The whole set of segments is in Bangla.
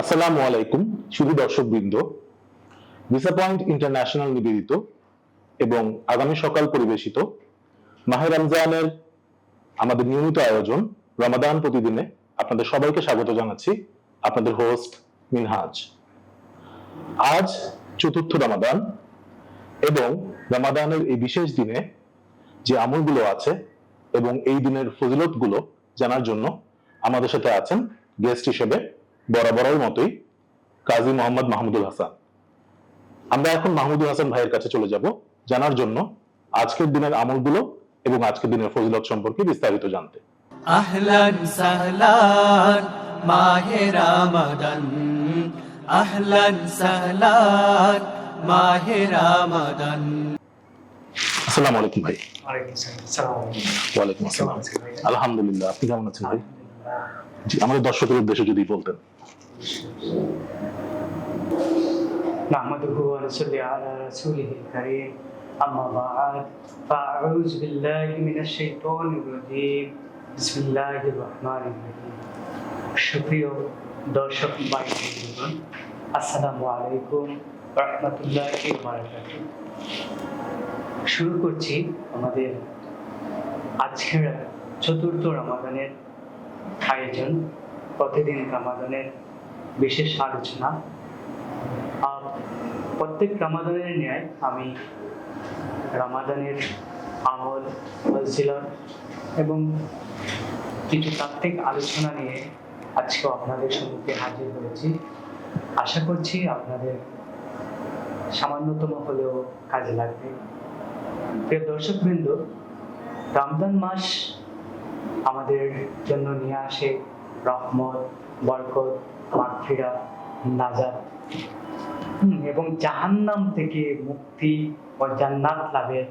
আসসালামু আলাইকুম শুধু দর্শকবৃন্দ। ভিসা পয়েন্ট ইন্টারন্যাশনাল নিবেদিত এবং আগামী সকাল পরিবেশিত মাহে রমজানের আমাদের নিয়মিত আয়োজন, রমাদান প্রতিদিনে আপনাদের সবাইকে স্বাগত জানাচ্ছি আপনাদের হোস্ট মিনহাজ। আজ চতুর্থ রমাদান এবং রমাদানের এই বিশেষ দিনে যে আমলগুলো আছে এবং এই দিনের ফজিলতগুলো জানার জন্য আমাদের সাথে আছেন গেস্ট হিসেবে বরাবরের মতোই কাজী মোহাম্মদ মাহমুদুল হাসান। আমরা এখন মাহমুদুল হাসান ভাইয়ের কাছে চলে যাব জানার জন্য আজকের দিনের আমলগুলো এবং আজকের দিনের ফজিলত সম্পর্কে বিস্তারিত জানতে। আহলান সাহলান মাহে রামাদান। আহলান সাহলান মাহে রামাদান। আসসালামু আলাইকুম ভাই। ওয়ালাইকুম আসসালাম। আলহামদুলিল্লাহ আপনি কেমন আছেন ভাই। জি আমাদের দর্শকের উদ্দেশ্যে যদি বলতেন نحمده ونصلي على رسوله الكريم أما بعد فأعوذ بالله من الشيطان الرجيم بسم الله الرحمن الرحيم সুপ্রিয় দর্শক ভাই বন্ধুগণ, আসসালামু আলাইকুম রহমতুল্লাহি বারাকাতুহু শুরু করছি আমাদের আজকের চতুর্থ রমাদানের আয়োজন প্রতিদিন রামাদানের বিশেষ আলোচনা। আর প্রত্যেক রামাদানের ন্যায় আমি রামাদানের আমল, ফজিলত এবং কিছু তাত্ত্বিক আলোচনা নিয়ে আজকে আপনাদের সম্মুখে হাজির হয়েছি। আশা করছি আপনাদের সামান্যতম হলেও কাজে লাগবে। প্রিয় দর্শকবৃন্দ, রমজান মাস আমাদের জন্য নিয়ে আসে রহমত, বরকত মাগফিরা নাজাত। এবং জাহান্নাম থেকে মুক্তি ও জান্নাত লাভের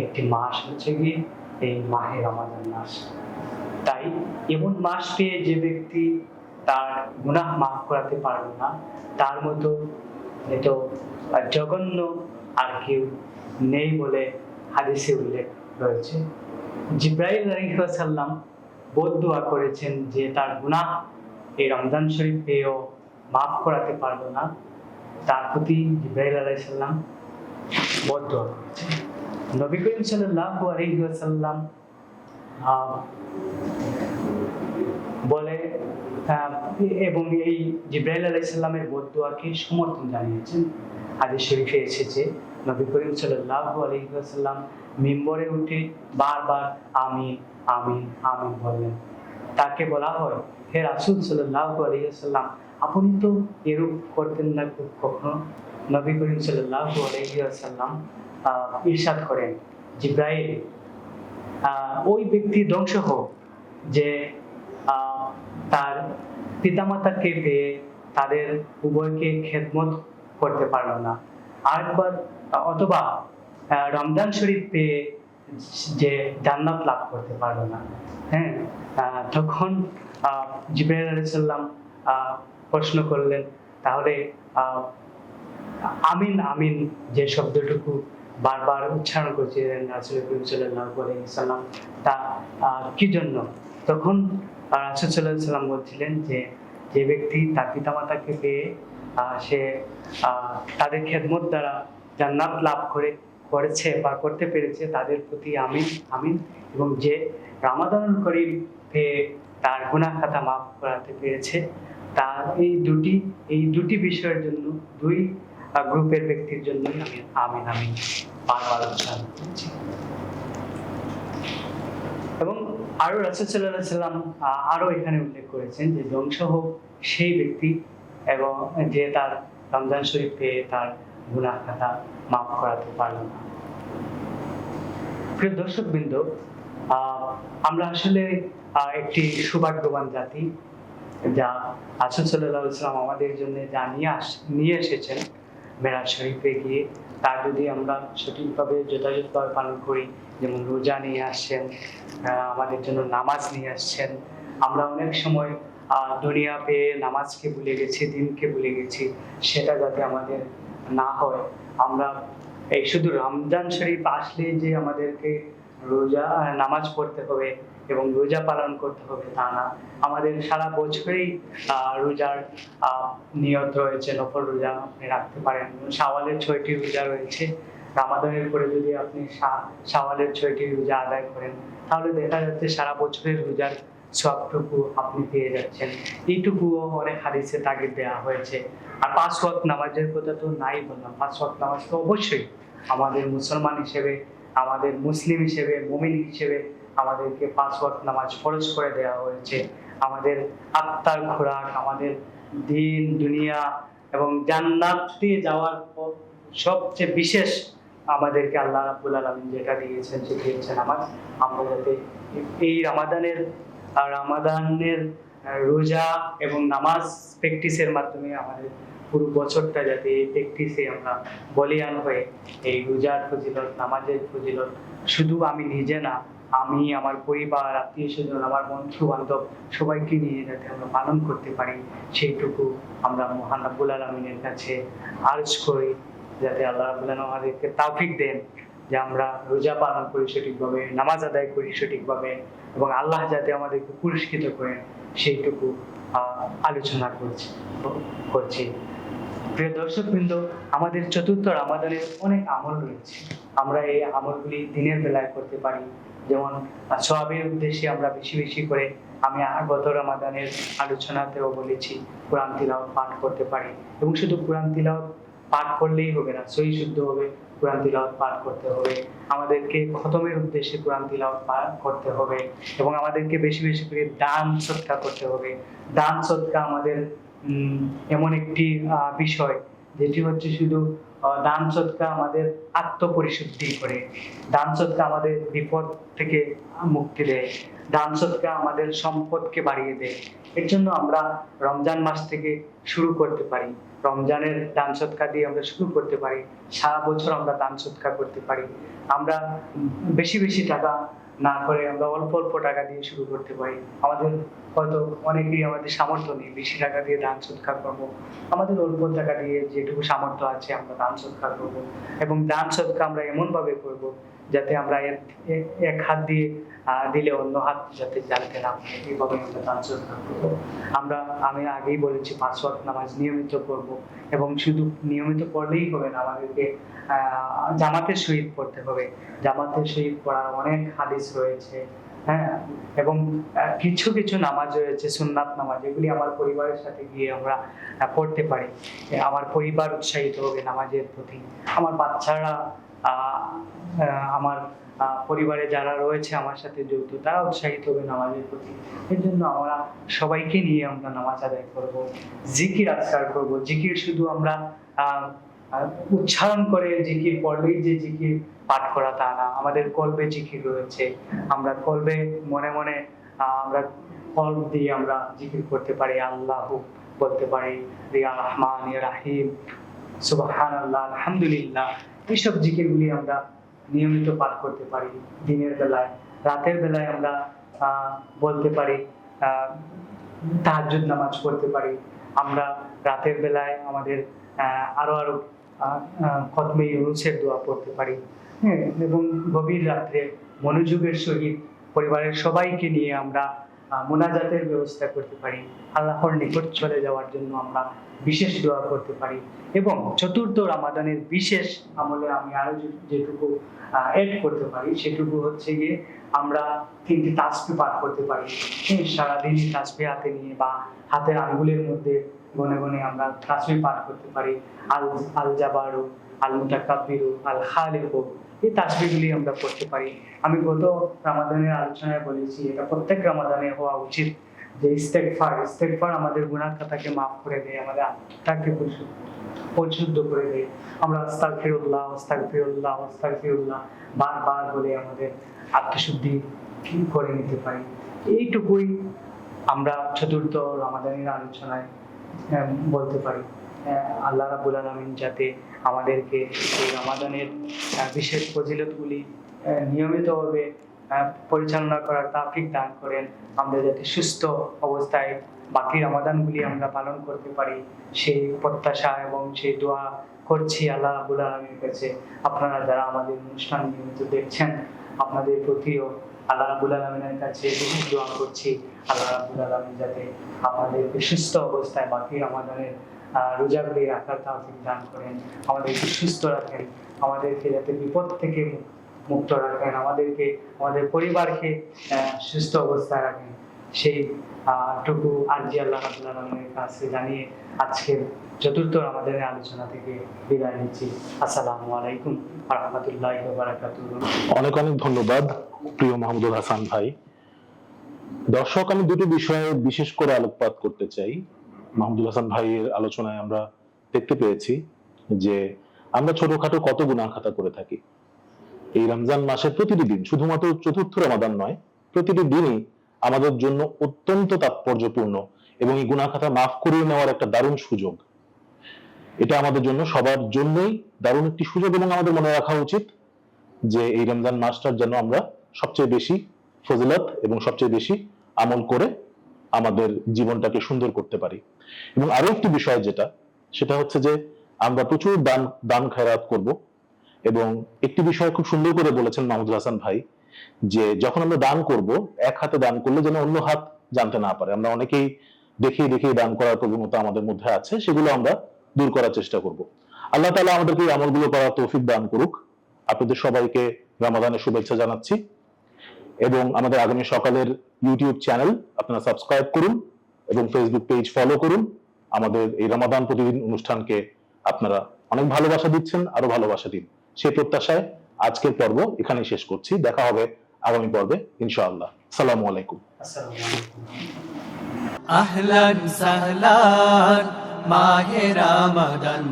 একটি মাস হচ্ছে কি এই মাহে রমাদান মাস। তাই এমন মাস পেয়ে যে ব্যক্তি তার গুনাহ মাফ করাতে পারবে না, তার মতো এত জঘন্য আর কেউ নেই বলে হাদিসে উল্লেখ রয়েছে। জিব্রাইল আলাইসাল্লাম বোধ দোয়া করেছেন যে তার গুনাহ এই রমজান শরীফ পেয়েও মাফ করাতে পারল না। তার প্রতি জিব্রাইল আলাইসাল্লাম বোধ দোয়া করেছেন নবী করিম ওয়াসাল্লাম আহ, বলে এবং এই জিব্রাইল আলাইসাল্লামের বদুয়াকে সমর্থন জানিয়েছেন। হাদিস শরীফে এসেছে নবী করিম সাল্লাল্লাহু আলাইহি ওয়াসাল্লাম মিম্বরে উঠে বারবার আমিন আমিন আমিন বললেন। তাকে বলা হয় হে রাসূল সাল্লাল্লাহু আলাইহি ওয়াসাল্লাম আপনি তো এরূপ করতেন না কখনো? নবী করিম ওয়াসাল্লাম আহ, ইরশাদ করেন জিব্রাইল ওই ব্যক্তি ধ্বংস হোক যে তার পিতামাতাকে পেয়ে তাদের উভয়কে খেদমত করতে পারল না। আরেকবার অথবা রমজান শরীফ পেয়ে যে জান্নাত লাভ করতে পারল না হ্যাঁ? তখন আহ, আলাইসাল্লাম প্রশ্ন করলেন তাহলে আমিন আমিন যে শব্দটুকু বারবার উচ্চারণ করছিলেন রাসুল করিম সাল্লাম তা কি জন্য? তখন রাসুল সাল্লাম বলছিলেন যে যে ব্যক্তি তার পিতামাতাকে পেয়ে সে তাদের খেদমত দ্বারা জান্নাত লাভ করে করেছে বা করতে পেরেছে তাদের প্রতি আমিন আমিন। এবং যে রামাদান করিম তার গুনাহ খাতা মাফ করাতে পেরেছে তার এই দুটি এই দুটি বিষয়ের জন্য দুই গ্রুপের ব্যক্তির জন্যই আমি আমিন আমিন বারবার উচ্চারণ করছি। এবং আরও রাসুল সাল্লাহ সাল্লাম আহ, আরও এখানে উল্লেখ করেছেন যে ধ্বংস হোক সেই ব্যক্তি এবং যে তার রমজান শরীফ তার মাফ করাতে না। প্রিয় আমরা আসলে একটি জাতি যা আসল সাল্লাহ ইসলাম আমাদের জন্য যা নিয়ে আস, নিয়ে এসেছেন মেরাজ শরীফে গিয়ে। তা যদি আমরা সঠিকভাবে যথাযথভাবে পালন করি, যেমন রোজা নিয়ে আসছেন আমাদের জন্য নামাজ নিয়ে আসছেন, আমরা অনেক সময় দুনিয়া পেয়ে নামাজকে ভুলে গেছি, দিনকে ভুলে গেছি, সেটা যাতে আমাদের না হয়। আমরা এই শুধু রমজান শরীফ আসলে যে আমাদেরকে রোজা নামাজ পড়তে হবে এবং রোজা পালন করতে হবে তা না। আমাদের সারা বছরেই রোজার নিয়ত রয়েছে, নফল রোজা আপনি রাখতে পারেন। সাওয়ালের ছয়টি রোজা রয়েছে। রামাদানের পরে যদি আপনি শাওয়ালের ছয়টি রোজা আদায় করেন, তাহলে দেখা যাচ্ছে সারা বছরের রোজার সবটুকু আপনি পেয়ে যাচ্ছেন। এইটুকুও অনেক হাদিসে তাগিদ দেওয়া হয়েছে। আর পাঁচ ওয়াক্ত নামাজের কথা তো নাই বললাম। পাঁচ ওয়াক্ত নামাজ তো অবশ্যই আমাদের মুসলমান হিসেবে, আমাদের মুসলিম হিসেবে, মুমিন হিসেবে আমাদেরকে পাঁচ ওয়াক্ত নামাজ ফরজ করে দেওয়া হয়েছে। আমাদের আত্মার খোরাক, আমাদের দিন, দুনিয়া এবং জান্নাতে যাওয়ার পর সবচেয়ে বিশেষ আমাদেরকে আল্লাহ রাব্বুল আলামিন যেটা দিয়েছেন, সেটি হচ্ছে নামাজ। আমরা যাতে এই রামাদানের রামাদানের আহ, রোজা এবং নামাজ প্র্যাকটিসের মাধ্যমে আমাদের পুরো বছরটা যাতে এই প্র্যাকটিসে আমরা বলিয়ান হয়ে এই রোজার ফজিলত নামাজের ফজিলত শুধু আমি নিজে না আমি আমার পরিবার আত্মীয় স্বজন আমার বন্ধু বান্ধব সবাইকে নিয়ে যাতে আমরা পালন করতে পারি সেইটুকু আমরা মহান আব্বুল আলমিনের কাছে আর্জ করি যাতে আল্লাহ রাবুল আমাদেরকে তাওফিক দেন যে আমরা রোজা পালন করি সঠিকভাবে নামাজ আদায় করি সঠিকভাবে। এবং আল্লাহ যাতে আমাদেরকে পুরস্কৃত করেন সেইটুকু আলোচনা করছি করছি। প্রিয় দর্শক বৃন্দ আমাদের চতুর্থ রামাদানের অনেক আমল রয়েছে। আমরা এই আমলগুলি দিনের বেলায় করতে পারি। যেমন সবের উদ্দেশ্যে আমরা বেশি বেশি করে আমি গত রামাদানের আলোচনাতেও বলেছি, কোরআন তিলাওয়াত পাঠ করতে পারি। এবং শুধু কোরআন তিলাওয়াত পাঠ করলেই হবে না সহি শুদ্ধ হবে। কোরআন তিলাওয়াত পাঠ করতে হবে। আমাদেরকে খতমের উদ্দেশ্যে কোরআন তিলাওয়াত পাঠ করতে হবে এবং আমাদেরকে বেশি বেশি করে দান সৎকার করতে হবে। দান সৎকার আমাদের এমন একটি বিষয় যেটি হচ্ছে শুধু দান সৎকার আমাদের আত্মপরিশুদ্ধি করে। দান সৎকার আমাদের বিপদ থেকে মুক্তি দেয়। দান সৎকার আমাদের সম্পদকে বাড়িয়ে দেয়। এর জন্য আমরা রমজান মাস থেকে শুরু করতে পারি। রমজানের দান সৎকার দিয়ে আমরা শুরু করতে পারি, সারা বছর আমরা দান সৎকার করতে পারি। আমরা বেশি বেশি টাকা না করে আমরা অল্প অল্প টাকা দিয়ে শুরু করতে পারি। আমাদের হয়তো অনেকেই আমাদের সামর্থ্য নেই, বেশি টাকা দিয়ে দান সৎকার করব। আমাদের অল্প টাকা দিয়ে যেটুকু সামর্থ্য আছে আমরা দান সৎকার করব। এবং দান সৎকার আমরা এমন ভাবে করব যাতে আমরা এক হাত দিয়ে দিলে অন্য হাত যাতে জানতে না এইভাবে আমরা সৎকার করব। আমরা, আমি আগেই বলেছি, পাঁচ ওয়াক্ত নামাজ নিয়মিত করব এবং শুধু নিয়মিত পড়লেই হবে না, আমাদেরকে জামাতের সহিত পড়তে হবে। জামাতের সহিত পড়ার অনেক হাদিস রয়েছে হ্যাঁ? এবং কিছু কিছু নামাজ রয়েছে, সুন্নাত নামাজ, এগুলি আমার পরিবারের সাথে গিয়ে আমরা পড়তে পারি। আমার পরিবার উৎসাহিত হবে নামাজের প্রতি। আমার বাচ্চারা আমার পরিবারে যারা রয়েছে আমার সাথে যৌথ তারা উৎসাহিত হবে নামাজের প্রতি। এর জন্য আমরা সবাইকে নিয়ে আমরা নামাজ আদায় করব, জিকির আজকার করব। জিকির শুধু আমরা উচ্চারণ করে জিকির পড়লেই যে জিকির পাঠ করা তা না। আমাদের কলবে জিকির রয়েছে। আমরা কলবে মনে মনে আমরা কলব দিয়ে আমরা জিকির করতে পারি, আল্লাহ বলতে পারি, রিয়া রহমান রাহিম। সুবহান আলহামদুলিল্লাহ। এইসব জিকিরগুলি আমরা নিয়মিত পাঠ করতে পারি দিনের বেলায়। রাতের বেলায় আমরা বলতে পারি তাহাজুদ নামাজ পড়তে পারি। আমরা রাতের বেলায় আমাদের আরও আরও খতমে ইউনুসের দোয়া পড়তে পারি। হ্যাঁ এবং গভীর রাত্রে মনোযোগের সহিত পরিবারের সবাইকে নিয়ে আমরা মোনাজাতের ব্যবস্থা করতে পারি, আল্লাহর নিকট চলে যাওয়ার জন্য আমরা বিশেষ দোয়া করতে পারি। এবং চতুর্থ রামাদানের বিশেষ আমলে আমি আরও যেটুকু এড করতে পারি, সেটুকু হচ্ছে গিয়ে আমরা তিনটি তাসবি পাঠ করতে পারি। সারাদিন তাসবি হাতে নিয়ে বা হাতের আঙ্গুলের মধ্যে গনে গনে আমরা তাসবি পাঠ করতে পারি। আল আল জাবারু আল মুতাকাব্বিরু আল খালিকু এই তাসবিগুলি আমরা করতে পারি। আমি গত রামাদানের আলোচনায় বলেছি, এটা প্রত্যেক রামাদানে হওয়া উচিত যে ইস্তেকফার ইস্তেকফার আমাদের গুনাহ খাতাকে মাফ করে দেয়, আমাদের আত্মাকে পরিশুদ্ধ করে দেয়। আমরা আস্তাগফিরুল্লাহ আস্তাগফিরুল্লাহ আস্তাগফিরুল্লাহ বারবার বলে আমাদের আত্মশুদ্ধি করে নিতে পারি? এইটুকুই আমরা চতুর্থ রামাদানের আলোচনায় বলতে পারি। আল্লাহ রাবুল আলমিন যাতে আমাদেরকে এই রামাদানের বিশেষ ফজিলতগুলি নিয়মিতভাবে পরিচালনা করার তাফিক দান করেন। আমরা যাতে সুস্থ অবস্থায় বাকি রামাদানগুলি আমরা পালন করতে পারি। সেই প্রত্যাশা এবং সেই দোয়া করছি আল্লাহ রাবুল আলমীর কাছে। আপনারা যারা আমাদের অনুষ্ঠান নিয়মিত দেখছেন, আপনাদের প্রতিও আল্লাহ রাবুল আলমিনের কাছে বিশেষ দোয়া করছি। আল্লাহ রাবুল আলমিন যাতে আমাদেরকে সুস্থ অবস্থায় বাকি আমাদের রোজাগুলি রাখার তাওফিক দান করেন। আমাদেরকে সুস্থ রাখেন, আমাদেরকে যাতে বিপদ থেকে মুক্ত রাখেন, আমাদেরকে, আমাদের পরিবারকে সুস্থ অবস্থায় রাখেন। সেই টুকু আর্জি আল্লাহ রাবুল কাছে জানিয়ে আজকের চতুর্থ আমাদের আলোচনা থেকে বিদায় নিচ্ছি। আসসালামু আলাইকুম রহমতুল্লাহ অনেক অনেক ধন্যবাদ, প্রিয় মাহমুদুল হাসান ভাই। দর্শক, আমি দুটো বিষয়ে বিশেষ করে আলোকপাত করতে চাই। মাহমুদুল হাসান ভাইয়ের আলোচনায় আমরা দেখতে পেয়েছি যে আমরা ছোটখাটো কত গুনাহ খাতা করে থাকি। এই রমজান মাসের প্রতিটি দিন, শুধুমাত্র চতুর্থ রমাদান নয়, প্রতিটি দিনই আমাদের জন্য অত্যন্ত তাৎপর্যপূর্ণ এবং এই গুনাহ খাতা মাফ করিয়ে নেওয়ার একটা দারুণ সুযোগ। এটা আমাদের জন্য সবার জন্যই দারুণ একটি সুযোগ এবং আমাদের মনে রাখা উচিত যে এই রমজান মাসটার যেন আমরা সবচেয়ে বেশি ফজিলত এবং সবচেয়ে বেশি আমল করে আমাদের জীবনটাকে সুন্দর করতে পারি। এবং আরও একটি বিষয় যেটা, সেটা হচ্ছে যে আমরা প্রচুর দান দান খায়রাত করব। এবং একটি বিষয় খুব সুন্দর করে বলেছেন মাহমুদুল হাসান ভাই, যে যখন আমরা দান করব, এক হাতে দান করলে যেন অন্য হাত জানতে না পারে। আমরা অনেকেই দেখিয়ে দেখিয়ে দান করার প্রবণতা আমাদের মধ্যে আছে, সেগুলো আমরা দূর করার চেষ্টা করব। আল্লাহ তালা আমাদেরকে এই আমলগুলো করার তৌফিক দান করুক। আপনাদের সবাইকে রমাদানের শুভেচ্ছা জানাচ্ছি। এবং আমাদের আগামী সকালের ইউটিউব চ্যানেল আপনারা সাবস্ক্রাইব করুন। এবং ফেসবুক পেজ ফলো করুন। আমাদের এই রমাদান প্রতিদিন অনুষ্ঠানকে আপনারা অনেক ভালোবাসা দিচ্ছেন, আরও ভালোবাসা দিন। সেই প্রত্যাশায় আজকের পর্ব এখানেই শেষ করছি। দেখা হবে আগামী পর্বে, ইনশাআল্লাহ। সালামু আলাইকুম। আহলান সাহলান, মাহে রামাদান।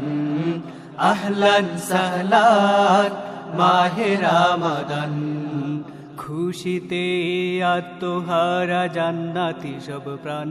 আহলান সাহলান, মাহে রামাদান। খুশিতে আত্মহারা জান্নাতি সব প্রাণ।